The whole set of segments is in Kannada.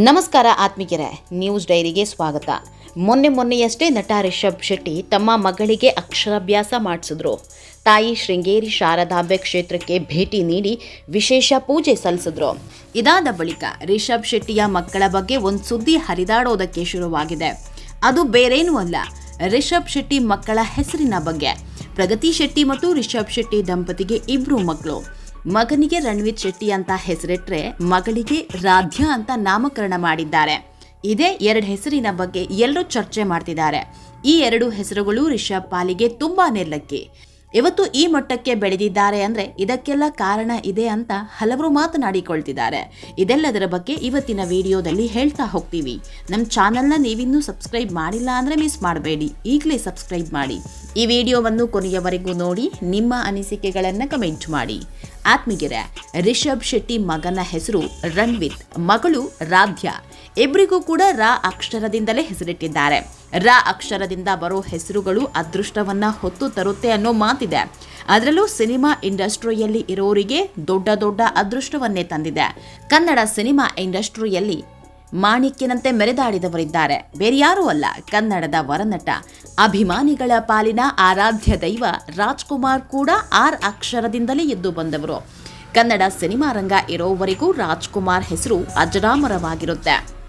ನಮಸ್ಕಾರ ಆತ್ಮಿಕರೇ ನ್ಯೂಸ್ ಡೈರಿಗೆ ಸ್ವಾಗತ. ಮೊನ್ನೆ ಮೊನ್ನೆಯಷ್ಟೇ ನಟ ರಿಷಬ್ ಶೆಟ್ಟಿ ತಮ್ಮ ಮಗಳಿಗೆ ಅಕ್ಷರಾಭ್ಯಾಸ ಮಾಡಿಸಿದ್ರು. ತಾಯಿ ಶೃಂಗೇರಿ ಶಾರದಾಂಬೆ ಕ್ಷೇತ್ರಕ್ಕೆ ಭೇಟಿ ನೀಡಿ ವಿಶೇಷ ಪೂಜೆ ಸಲ್ಲಿಸಿದ್ರು. ಇದಾದ ಬಳಿಕ ರಿಷಬ್ ಶೆಟ್ಟಿಯ ಮಕ್ಕಳ ಬಗ್ಗೆ ಒಂದು ಸುದ್ದಿ ಹರಿದಾಡೋದಕ್ಕೆ ಶುರುವಾಗಿದೆ. ಅದು ಬೇರೇನೂ ಅಲ್ಲ, ರಿಷಬ್ ಶೆಟ್ಟಿ ಮಕ್ಕಳ ಹೆಸರಿನ ಬಗ್ಗೆ. ಪ್ರಗತಿ ಶೆಟ್ಟಿ ಮತ್ತು ರಿಷಬ್ ಶೆಟ್ಟಿ ದಂಪತಿಗೆ ಇಬ್ಬರು ಮಕ್ಕಳು ಮಗನಿಗೆ ರಣವೀರ್ ಶೆಟ್ಟಿ ಅಂತ ಹೆಸರಿಟ್ರೆ ಮಗಳಿಗೆ ರಾಧ್ಯ ಅಂತ ನಾಮಕರಣ ಮಾಡಿದ್ದಾರೆ. ಇದೇ ಎರಡು ಹೆಸರಿನ ಬಗ್ಗೆ ಎಲ್ಲರೂ ಚರ್ಚೆ ಮಾಡ್ತಿದ್ದಾರೆ. ಈ ಎರಡು ಹೆಸರುಗಳು ರಿಷಬ್ ಪಾಲಿಗೆ ತುಂಬಾ ನಿರ್ಲಕ್ಕಿ ಇವತ್ತು ಈ ಮಟ್ಟಕ್ಕೆ ಬೆಳೆದಿದ್ದಾರೆ ಅಂದ್ರೆ ಇದಕ್ಕೆಲ್ಲ ಕಾರಣ ಇದೆ ಅಂತ ಹಲವರು ಮಾತನಾಡಿಕೊಳ್ತಿದ್ದಾರೆ. ಇದೆಲ್ಲದರ ಬಗ್ಗೆ ಇವತ್ತಿನ ವಿಡಿಯೋದಲ್ಲಿ ಹೇಳ್ತಾ ಹೋಗ್ತೀವಿ. ನಮ್ಮ ಚಾನಲ್ನ ನೀವಿನ್ನೂ ಸಬ್ಸ್ಕ್ರೈಬ್ ಮಾಡಿಲ್ಲ ಅಂದ್ರೆ ಮಿಸ್ ಮಾಡಬೇಡಿ. ಈಗಲೇ ಸಬ್ಸ್ಕ್ರೈಬ್ ಮಾಡಿ. ಈ ವಿಡಿಯೋವನ್ನು ಕೊನೆಯವರೆಗೂ ನೋಡಿ, ನಿಮ್ಮ ಅನಿಸಿಕೆಗಳನ್ನು ಕಮೆಂಟ್ ಮಾಡಿ. ಆತ್ಮೀಗೆರೆ ರಿಷಬ್ ಶೆಟ್ಟಿ ಮಗನ ಹೆಸರು ರಣ್ವಿತ್ ಮಗಳು ರಾಧ್ಯ. ಇಬ್ಬರಿಗೂ ಕೂಡ ರಾ ಅಕ್ಷರದಿಂದಲೇ ಹೆಸರಿಟ್ಟಿದ್ದಾರೆ. ರಾ ಅಕ್ಷರದಿಂದ ಬರೋ ಹೆಸರುಗಳು ಅದೃಷ್ಟವನ್ನ ಹೊತ್ತು ತರುತ್ತೆ ಅನ್ನೋ ಮಾತಿದೆ. ಅದರಲ್ಲೂ ಸಿನಿಮಾ ಇಂಡಸ್ಟ್ರಿಯಲ್ಲಿ ಇರೋರಿಗೆ ದೊಡ್ಡ ದೊಡ್ಡ ಅದೃಷ್ಟವನ್ನೇ ತಂದಿದೆ. ಕನ್ನಡ ಸಿನಿಮಾ ಇಂಡಸ್ಟ್ರಿಯಲ್ಲಿ ಮಾಣಿಕ್ಯನಂತೆ ಮೆರೆದಾಡಿದವರಿದ್ದಾರೆ. ಬೇರ್ಯಾರೂ ಅಲ್ಲ, ಕನ್ನಡದ ವರನಟ. ಅಭಿಮಾನಿಗಳ ಪಾಲಿನ ಆರಾಧ್ಯ ದೈವ ರಾಜ್ಕುಮಾರ್ ಕೂಡ ಆರ್ ಅಕ್ಷರದಿಂದಲೇ ಎದ್ದು ಬಂದವರು. ಕನ್ನಡ ಸಿನಿಮಾ ರಂಗ ಇರೋವರೆಗೂ ರಾಜ್ಕುಮಾರ್ ಹೆಸರು ಅಜರಾಮರವಾಗಿರುತ್ತೆ.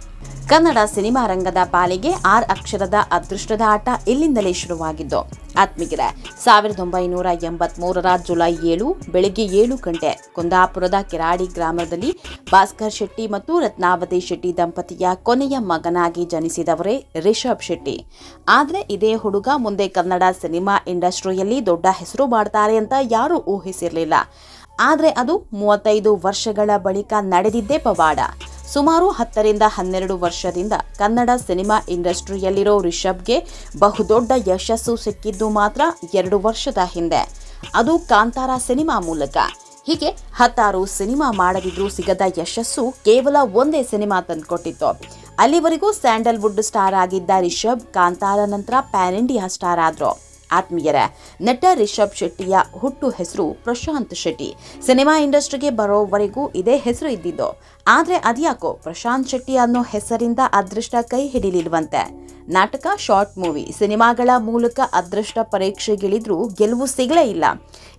ಕನ್ನಡ ಸಿನಿಮಾ ರಂಗದ ಪಾಲಿಗೆ ಆರ್ ಅಕ್ಷರದ ಅದೃಷ್ಟದ ಆಟ ಇಲ್ಲಿಂದಲೇ ಶುರುವಾಗಿದ್ದು. ಆತ್ಮಿಗಿರೆ ಸಾವಿರದ ಒಂಬೈನೂರ ಎಂಬತ್ಮೂರರ ಜುಲೈ ಏಳು, ಬೆಳಗ್ಗೆ ಏಳು ಗಂಟೆ, ಕುಂದಾಪುರದ ಕೆರಾಡಿ ಗ್ರಾಮದಲ್ಲಿ ಭಾಸ್ಕರ್ ಶೆಟ್ಟಿ ಮತ್ತು ರತ್ನಾವತಿ ಶೆಟ್ಟಿ ದಂಪತಿಯ ಕೊನೆಯ ಮಗನಾಗಿ ಜನಿಸಿದವರೇ ರಿಷಬ್ ಶೆಟ್ಟಿ. ಆದರೆ ಇದೇ ಹುಡುಗ ಮುಂದೆ ಕನ್ನಡ ಸಿನಿಮಾ ಇಂಡಸ್ಟ್ರಿಯಲ್ಲಿ ದೊಡ್ಡ ಹೆಸರು ಮಾಡ್ತಾರೆ ಅಂತ ಯಾರೂ ಊಹಿಸಿರಲಿಲ್ಲ. ಆದರೆ ಅದು ಮೂವತ್ತೈದು ವರ್ಷಗಳ ಬಳಿಕ ನಡೆದಿದ್ದೇ ಪವಾಡ. ಸುಮಾರು ಹತ್ತರಿಂದ ಹನ್ನೆರಡು ವರ್ಷದಿಂದ ಕನ್ನಡ ಸಿನಿಮಾ ಇಂಡಸ್ಟ್ರಿಯಲ್ಲಿರೋ ರಿಷಬ್ಗೆ ಬಹುದೊಡ್ಡ ಯಶಸ್ಸು ಸಿಕ್ಕಿದ್ದು ಮಾತ್ರ ಎರಡು ವರ್ಷದ ಹಿಂದೆ. ಅದು ಕಾಂತಾರ ಸಿನಿಮಾ ಮೂಲಕ. ಹೀಗೆ ಹತ್ತಾರು ಸಿನಿಮಾ ಮಾಡದಿದ್ರೂ ಸಿಗದ ಯಶಸ್ಸು ಕೇವಲ ಒಂದೇ ಸಿನಿಮಾ ತಂದುಕೊಟ್ಟಿತ್ತು. ಅಲ್ಲಿವರೆಗೂ ಸ್ಯಾಂಡಲ್ವುಡ್ ಸ್ಟಾರ್ ಆಗಿದ್ದ ರಿಷಬ್ ಕಾಂತಾರ ನಂತರ ಪ್ಯಾನ್ ಇಂಡಿಯಾ ಸ್ಟಾರ್ ಆದ್ರು. ಆತ್ಮೀಯರ ನಟ ರಿಷಬ್ ಶೆಟ್ಟಿಯ ಹುಟ್ಟು ಹೆಸರು ಪ್ರಶಾಂತ್ ಶೆಟ್ಟಿ. ಸಿನಿಮಾ ಇಂಡಸ್ಟ್ರಿಗೆ ಬರೋವರೆಗೂ ಇದೇ ಹೆಸರು ಇದ್ದಿದ್ದು. ಆದ್ರೆ ಅದ್ಯಾಕೋ ಪ್ರಶಾಂತ್ ಶೆಟ್ಟಿ ಅನ್ನೋ ಹೆಸರಿಂದ ಅದೃಷ್ಟ ಕೈ ಹಿಡಿಲಿಲ್ವಂತೆ. ನಾಟಕ ಶಾರ್ಟ್ ಮೂವಿ ಸಿನಿಮಾಗಳ ಮೂಲಕ ಅದೃಷ್ಟ ಪರೀಕ್ಷೆಗಿಳಿದ್ರೂ ಗೆಲುವು ಸಿಗಲೇ ಇಲ್ಲ.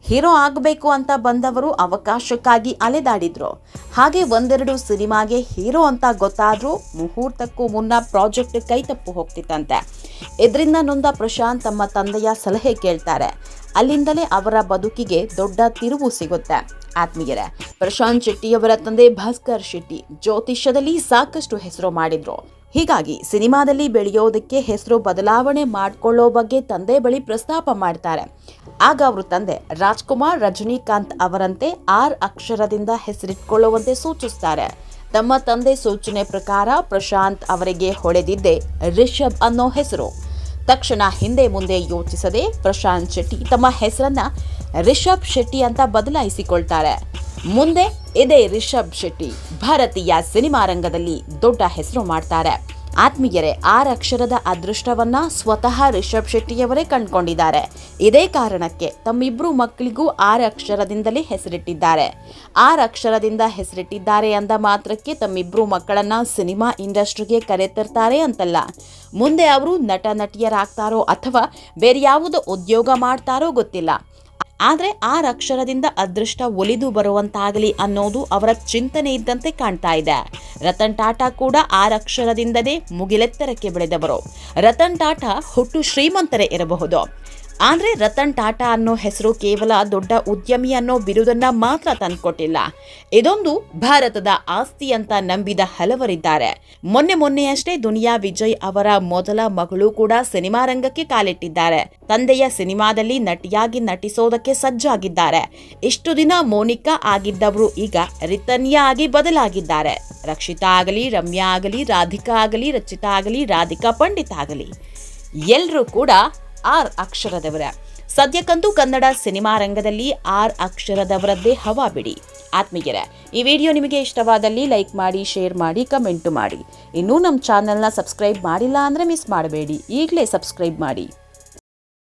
ಹೀರೋ ಆಗಬೇಕು ಅಂತ ಬಂದವರು ಅವಕಾಶಕ್ಕಾಗಿ ಅಲೆದಾಡಿದ್ರು. ಹಾಗೆ ಒಂದೆರಡು ಸಿನಿಮಾಗೆ ಹೀರೋ ಅಂತ ಗೊತ್ತಾದರೂ ಮುಹೂರ್ತಕ್ಕೂ ಮುನ್ನ ಪ್ರಾಜೆಕ್ಟ್ ಕೈ ತಪ್ಪು ಹೋಗ್ತಿತ್ತಂತೆ. ಇದರಿಂದ ನೊಂದ ಪ್ರಶಾಂತ್ ತಮ್ಮ ತಂದೆಯ ಸಲಹೆ ಕೇಳ್ತಾರೆ. ಅಲ್ಲಿಂದಲೇ ಅವರ ಬದುಕಿಗೆ ದೊಡ್ಡ ತಿರುವು ಸಿಗುತ್ತೆ. ಆತ್ಮೀಯರೇ, ಪ್ರಶಾಂತ್ ಶೆಟ್ಟಿ ಅವರ ತಂದೆ ಭಾಸ್ಕರ್ ಶೆಟ್ಟಿ ಜ್ಯೋತಿಷ್ಯದಲ್ಲಿ ಸಾಕಷ್ಟು ಹೆಸರು ಮಾಡಿದ್ರು. ಹೀಗಾಗಿ ಸಿನಿಮಾದಲ್ಲಿ ಬೆಳೆಯೋದಕ್ಕೆ ಹೆಸರು ಬದಲಾವಣೆ ಮಾಡ್ಕೊಳ್ಳೋ ಬಗ್ಗೆ ತಂದೆ ಬಳಿ ಪ್ರಸ್ತಾಪ ಮಾಡ್ತಾರೆ. ಆಗ ಅವರು ತಂದೆ ರಾಜ್ಕುಮಾರ್ ರಜನಿಕಾಂತ್ ಅವರಂತೆ ಆರ್ ಅಕ್ಷರದಿಂದ ಹೆಸರಿಟ್ಕೊಳ್ಳುವಂತೆ ಸೂಚಿಸ್ತಾರೆ. ತಮ್ಮ ತಂದೆ ಸೂಚನೆ ಪ್ರಕಾರ ಪ್ರಶಾಂತ್ ಅವರಿಗೆ ಹೊಳೆದಿದ್ದೆ ರಿಷಬ್ ಅನ್ನೋ ಹೆಸರು. ತಕ್ಷಣ ಹಿಂದೆ ಮುಂದೆ ಯೋಚಿಸದೆ ಪ್ರಶಾಂತ್ ಶೆಟ್ಟಿ ತಮ್ಮ ಹೆಸರನ್ನ ರಿಷಬ್ ಶೆಟ್ಟಿ ಅಂತ ಬದಲಾಯಿಸಿಕೊಳ್ತಾರೆ. ಮುಂದೆ ಇದೇ ರಿಷಬ್ ಶೆಟ್ಟಿ ಭಾರತೀಯ ಸಿನಿಮಾ ರಂಗದಲ್ಲಿ ದೊಡ್ಡ ಹೆಸರು ಮಾಡ್ತಾರೆ. ಆತ್ಮೀಯರೇ, ಆರ್ ಅಕ್ಷರದ ಅದೃಷ್ಟವನ್ನ ಸ್ವತಃ ರಿಷಬ್ ಶೆಟ್ಟಿಯವರೇ ಕಂಡುಕೊಂಡಿದ್ದಾರೆ. ಇದೇ ಕಾರಣಕ್ಕೆ ತಮ್ಮಿಬ್ರು ಮಕ್ಕಳಿಗೂ ಆರ್ ಅಕ್ಷರದಿಂದಲೇ ಹೆಸರಿಟ್ಟಿದ್ದಾರೆ. ಆರ್ ಅಕ್ಷರದಿಂದ ಹೆಸರಿಟ್ಟಿದ್ದಾರೆ ಅಂದ ಮಾತ್ರಕ್ಕೆ ತಮ್ಮಿಬ್ರು ಮಕ್ಕಳನ್ನ ಸಿನಿಮಾ ಇಂಡಸ್ಟ್ರಿಗೆ ಕರೆತರ್ತಾರೆ ಅಂತಲ್ಲ. ಮುಂದೆ ಅವರು ನಟ ನಟಿಯರಾಗ್ತಾರೋ ಅಥವಾ ಬೇರೆ ಯಾವುದೋ ಉದ್ಯೋಗ ಮಾಡ್ತಾರೋ ಗೊತ್ತಿಲ್ಲ. ಆದರೆ ಆ ಅಕ್ಷರದಿಂದ ಅದೃಷ್ಟ ಒಲಿದು ಬರುವಂತಾಗಲಿ ಅನ್ನೋದು ಅವರ ಚಿಂತನೆ ಇದ್ದಂತೆ ಕಾಣ್ತಾ ಇದೆ. ರತನ್ ಟಾಟಾ ಕೂಡ ಆ ಅಕ್ಷರದಿಂದಲೇ ಮುಗಿಲೆತ್ತರಕ್ಕೆ ಬೆಳೆದವರು. ರತನ್ ಟಾಟಾ ಹುಟ್ಟು ಶ್ರೀಮಂತರೇ ಇರಬಹುದು. ಆದರೆ ರತನ್ ಟಾಟಾ ಅನ್ನೋ ಹೆಸರು ಕೇವಲ ದೊಡ್ಡ ಉದ್ಯಮಿ ಅನ್ನೋ ಬಿರುದನ್ನು ಮಾತ್ರ ತಂದುಕೊಟ್ಟಿಲ್ಲ. ಇದೊಂದು ಭಾರತದ ಆಸ್ತಿ ಅಂತ ನಂಬಿದ ಹಲವರಿದ್ದಾರೆ. ಮೊನ್ನೆ ಮೊನ್ನೆಯಷ್ಟೇ ದುನಿಯಾ ವಿಜಯ್ ಅವರ ಮೊದಲ ಮಗಳು ಕೂಡ ಸಿನಿಮಾ ರಂಗಕ್ಕೆ ಕಾಲಿಟ್ಟಿದ್ದಾರೆ. ತಂದೆಯ ಸಿನಿಮಾದಲ್ಲಿ ನಟಿಯಾಗಿ ನಟಿಸೋದಕ್ಕೆ ಸಜ್ಜಾಗಿದ್ದಾರೆ. ಇಷ್ಟು ದಿನ ಮೋನಿಕಾ ಆಗಿದ್ದವರು ಈಗ ರಿತನ್ಯಾ ಆಗಿ ಬದಲಾಗಿದ್ದಾರೆ. ರಕ್ಷಿತಾ ಆಗಲಿ, ರಮ್ಯಾ ಆಗಲಿ, ರಾಧಿಕಾ ಆಗಲಿ, ರಚಿತಾ ಆಗಲಿ, ರಾಧಿಕಾ ಪಂಡಿತ್ ಆಗಲಿ. ಎಲ್ಲರೂ ಕೂಡ ಆರ್ ಅಕ್ಷರದವರ. ಸದ್ಯಕ್ಕಂತೂ ಕನ್ನಡ ಸಿನಿಮಾ ರಂಗದಲ್ಲಿ ಆರ್ ಅಕ್ಷರದವರದ್ದೇ ಹವಾ ಬಿಡಿ. ಆತ್ಮೀಯರ, ಈ ವಿಡಿಯೋ ನಿಮಗೆ ಇಷ್ಟವಾದಲ್ಲಿ ಲೈಕ್ ಮಾಡಿ, ಶೇರ್ ಮಾಡಿ, ಕಮೆಂಟು ಮಾಡಿ. ಇನ್ನೂ ನಮ್ಮ ಚಾನಲ್ನ ಸಬ್ಸ್ಕ್ರೈಬ್ ಮಾಡಿಲ್ಲ ಅಂದರೆ ಮಿಸ್ ಮಾಡಬೇಡಿ. ಈಗಲೇ ಸಬ್ಸ್ಕ್ರೈಬ್ ಮಾಡಿ.